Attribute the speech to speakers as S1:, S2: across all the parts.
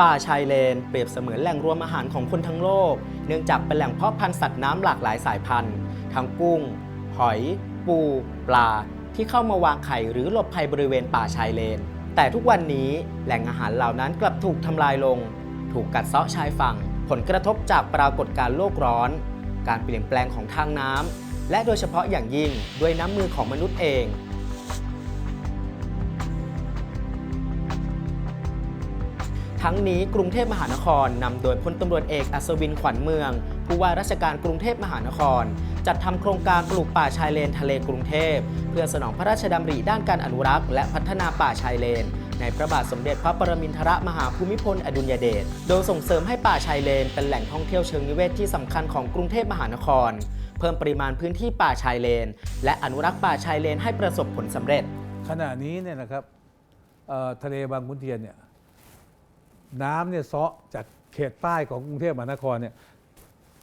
S1: ป่าชายเลน เปรียบเสมือนแหล่งรวมอาหารของคนทั้งโลก เนื่องจากเป็นแหล่งเพาะพันธุ์สัตว์น้ำหลากหลายสายพันธุ์ ทั้งกุ้ง หอย ปู ปลา ที่เข้ามาวางไข่หรือหลบภัยบริเวณป่าชายเลน แต่ทุกวันนี้แหล่งอาหารเหล่านั้นกลับถูกทำลายลง ถูกกัดเซาะชายฝั่ง ผลกระทบจากปรากฏการณ์โลกร้อน การเปลี่ยนแปลงของทางน้ำและโดยเฉพาะอย่างยิ่งด้วยน้ำมือของมนุษย์เอง ทั้งนี้กรุงเทพมหานครนำโดยพลตำรวจเอกอัศวินขวัญเมือง ผู้ว่าราชการกรุงเทพมหานคร จัดทำโครงการปลูกป่าชายเลนทะเลกรุงเทพ เพื่อสนองพระราชดำริด้านการอนุรักษ์และพัฒนาป่าชายเลน ในพระบาทสมเด็จพระปรมินทรมหาภูมิพลอดุลยเดชโดยส่งเสริมให้ป่าชายเลน เป็นแหล่งท่องเที่ยวเชิงนิเวศที่สำคัญของกรุงเทพมหานคร เพิ่มปริมาณพื้นที่ป่าชายเลน และอนุรักษ์ป่าชายเลนให้ประสบผลสำเร็จ
S2: ขณะนี้เนี่ยนะครับเอ่อทะเลบางขุนเทียนเนี่ย น้ำเนี่ยเซาะจากเขตป้ายของกรุงเทพมหานครเนี่ย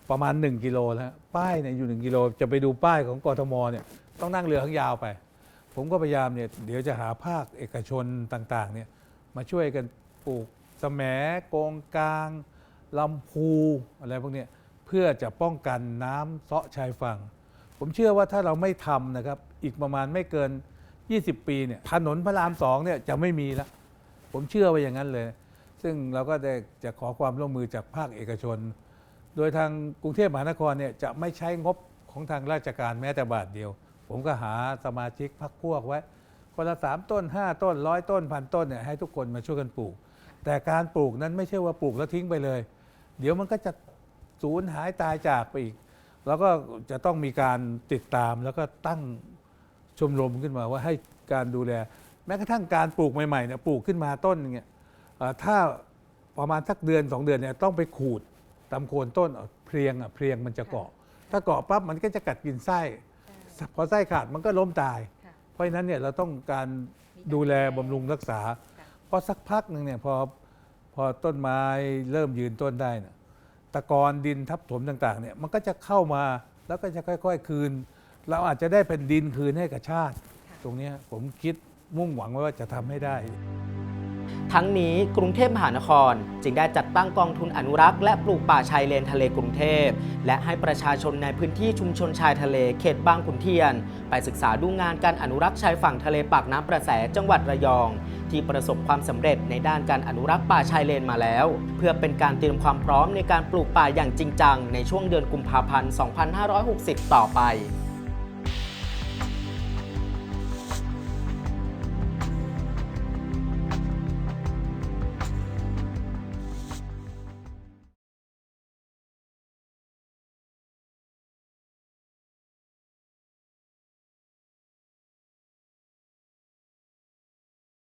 S2: ประมาณ 1 กิโลแล้วป้ายเนี่ยอยู่ 1 กิโล จะไปดูป้ายของกทมเนี่ยต้องนั่งเรือข้างยาวไป ผมก็พยายามเนี่ยเดี๋ยวจะหาภาคเอกชนต่างๆเนี่ยมาช่วยกันปลูกแสมโกงกลางลำพูอะไรพวกนี้เพื่อจะป้องกันน้ำเซาะชายฝั่ง ผมเชื่อว่าถ้าเราไม่ทำนะครับ อีกประมาณไม่เกิน 20 ปีเนี่ยถนนพระรามสองเนี่ยจะไม่มีแล้วผมเชื่อว่าอย่างนั้นเลย ซึ่งเราก็จะขอความร่วมมือจากภาคเอกชน โดยทางกรุงเทพมหานครเนี่ยจะไม่ใช้งบของทางราชการแม้แต่บาทเดียว ผมก็หาสมาชิกพักพวกไว้คนละสามต้น 5 ต้นร้อยต้นพันต้นเนี่ยให้ทุกคนมาช่วยกันปลูก แต่การปลูกนั้นไม่ใช่ว่าปลูกแล้วทิ้งไปเลย เดี๋ยวมันก็จะสูญหายตายจากไปอีก แล้วก็จะต้องมีการติดตามแล้วก็ตั้งชมรมขึ้นมาว่าให้การดูแล แม้กระทั่งการปลูกใหม่ๆเนี่ยปลูกขึ้นมาต้นเนี่ยเอ่อ ถ้าประมาณสักเดือนสองเดือนเนี่ยต้องไปขูดตามโคนต้นเอาเพลียงอะเพลียงมันจะเกาะ ถ้าเกาะปั๊บมันก็จะกัดกินไส้ พอไส้ขาดมันก็ล้มตาย
S3: ค่ะ
S2: เพราะฉะนั้นเนี่ยเราต้องการดูแลบำรุงรักษาพอสักพักหนึ่งเนี่ยพอพอต้นไม้เริ่มยืนต้นได้เนี่ยตะกอนดินทับถมต่างๆเนี่ยมันก็จะเข้ามาแล้วก็จะค่อย ๆ คืน เราอาจจะได้เป็นดินคืนให้กับชาติ ตรงเนี้ยผมคิดมุ่งหวังไว้ว่าจะทำให้ได้
S1: ทั้งนี้กรุงเทพมหานคร จึงได้จัดตั้งกองทุนอนุรักษ์และปลูกป่าชายเลนทะเลกรุงเทพ และให้ประชาชนในพื้นที่ชุมชนชายทะเลเขตบางขุนเทียน ไปศึกษาดูงานการอนุรักษ์ชายฝั่งทะเลปากน้ำประแสจังหวัดระยอง ที่ประสบความสำเร็จในด้านการอนุรักษ์ป่าชายเลนมาแล้ว เพื่อเป็นการเตรียมความพร้อมในการปลูกป่าอย่างจริงจังในช่วงเดือนกุมภาพันธ์ 2560 ต่อไป